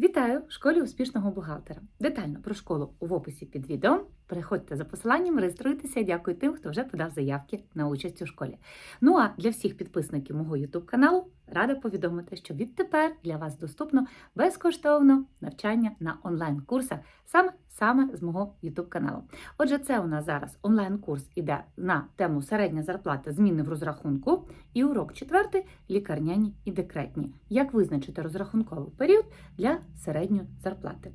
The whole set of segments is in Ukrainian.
Вітаю в школі успішного бухгалтера. Детально про школу в описі під відео. Переходьте за посиланням, реєструйтеся. Дякую тим, хто вже подав заявки на участь у школі. Ну а для всіх підписників мого YouTube каналу рада повідомити, що відтепер для вас доступно безкоштовно навчання на онлайн-курсах саме саме з мого YouTube каналу. Отже, це у нас зараз онлайн-курс іде на тему середня зарплата, зміни в розрахунку, і урок четвертий лікарняні і декретні. Як визначити розрахунковий період для середньої зарплати?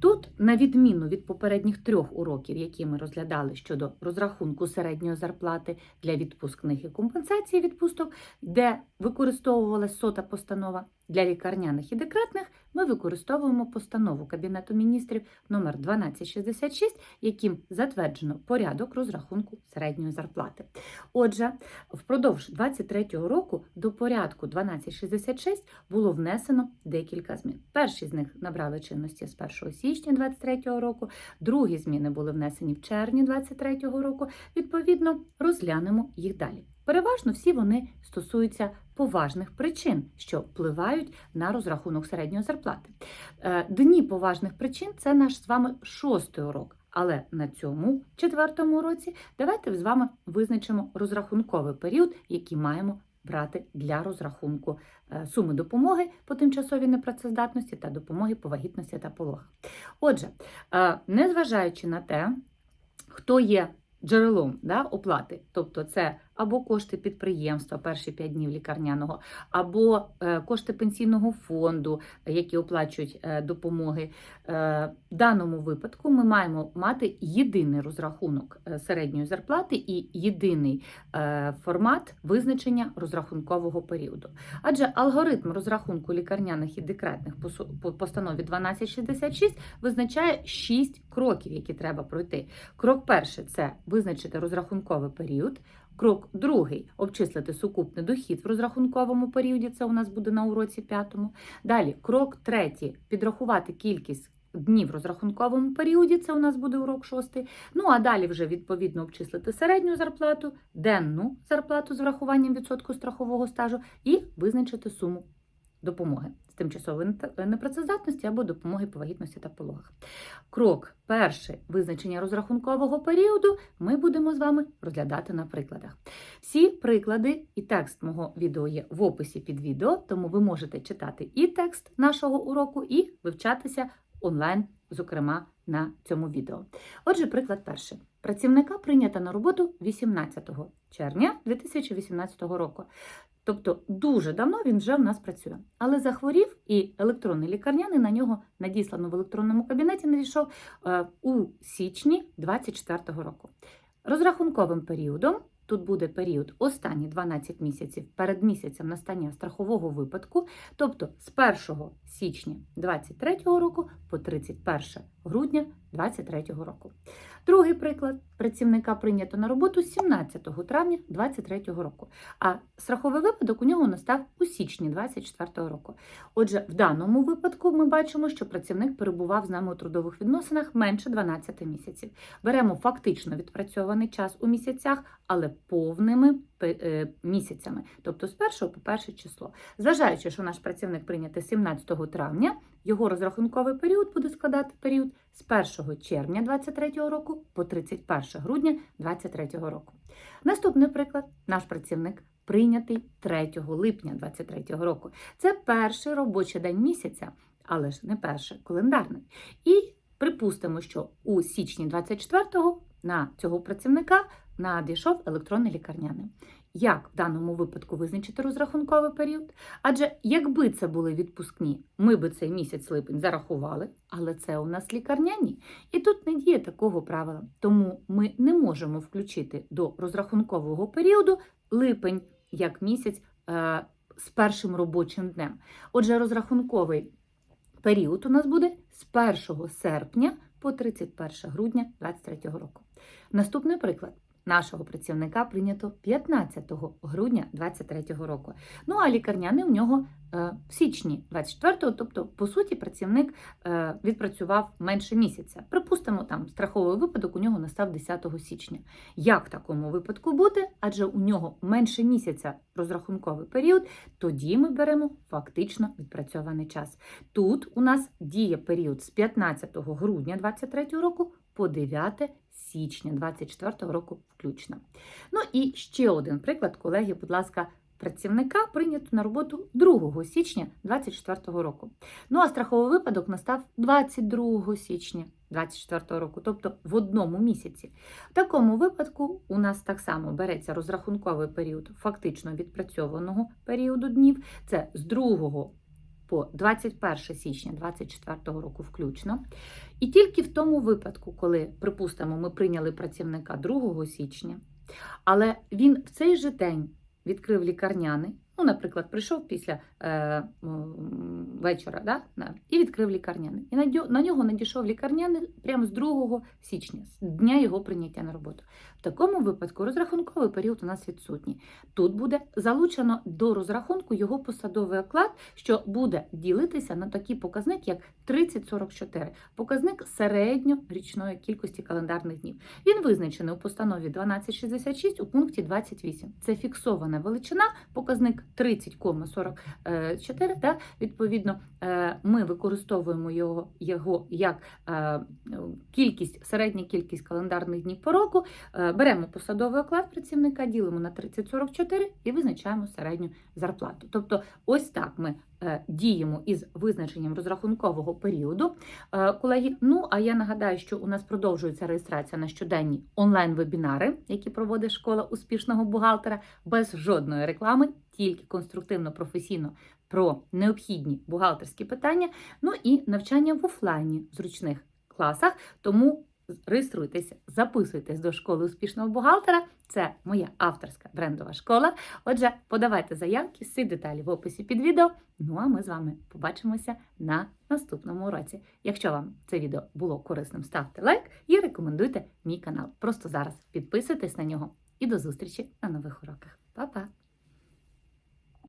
Тут, на відміну від попередніх трьох уроків, які ми розглядали щодо розрахунку середньої зарплати для відпускних і компенсації відпусток, де використовувалася сота постанова для лікарняних і декретних, ми використовуємо постанову Кабінету міністрів номер 1266, яким затверджено порядок розрахунку середньої зарплати. Отже, впродовж 2023 року до порядку 1266 було внесено декілька змін. Перші з них набрали чинності з 1 січня 2023 року, другі зміни були внесені в червні 2023 року. Відповідно, розглянемо їх далі. Переважно всі вони стосуються поважних причин, що впливають на розрахунок середньої зарплати. Е, Дні поважних причин це наш з вами шостий урок. Але на цьому четвертому уроці давайте з вами визначимо розрахунковий період, який маємо брати для розрахунку е, суми допомоги по тимчасовій непрацездатності та допомоги по вагітності та пологах. Отже, е, незважаючи на те, хто є джерелом да, оплати, тобто це або кошти підприємства перші 5 днів лікарняного, або е, кошти пенсійного фонду, які оплачують е, допомоги. Е, В даному випадку ми маємо мати єдиний розрахунок середньої зарплати і єдиний формат визначення розрахункового періоду. Адже алгоритм розрахунку лікарняних і декретних по постанові 1266 визначає 6 кроків, які треба пройти. Крок перший це визначити розрахунковий період. Крок другий обчислити сукупний дохід в розрахунковому періоді. Це у нас буде на уроці п'ятому. Далі, крок третій підрахувати кількість днів в розрахунковому періоді. Це у нас буде урок шостий. Ну а далі вже відповідно обчислити середню зарплату, денну зарплату з врахуванням відсотку страхового стажу і визначити суму допомоги з тимчасової непрацездатності або допомоги по вагітності та пологах. Крок перший визначення розрахункового періоду ми будемо з вами розглядати на прикладах. Всі приклади і текст мого відео є в описі під відео, тому ви можете читати і текст нашого уроку, і вивчатися онлайн, зокрема на цьому відео. Отже, приклад перший. Працівника прийнята на роботу 18 червня 2018 року. Тобто дуже давно він вже в нас працює. Але захворів і електронний лікарняний на нього надіслано в електронному кабінеті надійшов е, у січні 2024 року. Розрахунковим періодом тут буде період останні 12 місяців перед місяцем настання страхового випадку, тобто з 1 січня 2023 року по 31 грудня 2023 року. Другий приклад працівника прийнято на роботу 17 травня 2023 року, а страховий випадок у нього настав у січні 2024 року. Отже, в даному випадку ми бачимо, що працівник перебував з нами у трудових відносинах менше 12 місяців. Беремо фактично відпрацьований час у місяцях, але повними місяцями, тобто з 1 по 1 число. Зважаючи, що наш працівник прийнятий 17 травня, його розрахунковий період буде складати період з 1 червня 2023 року по 31 грудня 2023 року. Наступний приклад: наш працівник прийнятий 3 липня 2023 року. Це перший робочий день місяця, але ж не перший календарний. І припустимо, що у січні 24-го на цього працівника надійшов електронний лікарняний. Як в даному випадку визначити розрахунковий період? Адже якби це були відпускні, ми би цей місяць липень зарахували, але це у нас лікарняні. І тут не діє такого правила. Тому ми не можемо включити до розрахункового періоду липень як місяць е, з першим робочим днем. Отже, розрахунковий період у нас буде з 1 серпня по 31 грудня 2023 року. Наступний приклад. Нашого працівника прийнято 15 грудня 2023 року. Ну а лікарняний у нього е, в січні 24-го, тобто, по суті, працівник е, відпрацював менше місяця. Припустимо, там страховий випадок у нього настав 10 січня. Як в такому випадку бути? Адже у нього менше місяця розрахунковий період, тоді ми беремо фактично відпрацьований час. Тут у нас діє період з 15 грудня 2023 року по 9 січня 2024 року включно. Ну і ще один приклад, колеги, будь ласка, працівника прийнято на роботу 2 січня 2024 року. Ну а страховий випадок настав 22 січня 2024 року, тобто в одному місяці. В такому випадку у нас так само береться розрахунковий період фактично відпрацьованого періоду днів. Це з 2 по 21 січня 2024 року включно. І тільки в тому випадку, коли, припустимо, ми прийняли працівника 2 січня, але він в цей же день відкрив лікарняний, ну, наприклад, прийшов після е, вечора да, і відкрив лікарняний. І на, на нього надійшов лікарняний прямо з 2 січня, з дня його прийняття на роботу. В такому випадку розрахунковий період у нас відсутній. Тут буде залучено до розрахунку його посадовий оклад, що буде ділитися на такий показник, як 3044, показник середньорічної кількості календарних днів. Він визначений у постанові 1266 у пункті 28. Це фіксована величина, показник 30,44. Да? Відповідно, е, ми використовуємо його, його як е, кількість, середня кількість календарних днів по року. Е, Беремо посадовий оклад працівника, ділимо на 3044 і визначаємо середню зарплату. Тобто, ось так ми е, діємо із визначенням розрахункового періоду. Е, Колеги, ну а я нагадаю, що у нас продовжується реєстрація на щоденні онлайн-вебінари, які проводить школа успішного бухгалтера без жодної реклами, тільки конструктивно, професійно про необхідні бухгалтерські питання. Ну і навчання в офлайні в зручних класах. Тому реєструйтесь, записуйтесь до школи успішного бухгалтера. Це моя авторська брендова школа. Отже, подавайте заявки, всі деталі в описі під відео. Ну а ми з вами побачимося на наступному уроці. Якщо вам це відео було корисним, ставте лайк і рекомендуйте мій канал. Просто зараз підписуйтесь на нього і до зустрічі на нових уроках. Па-па!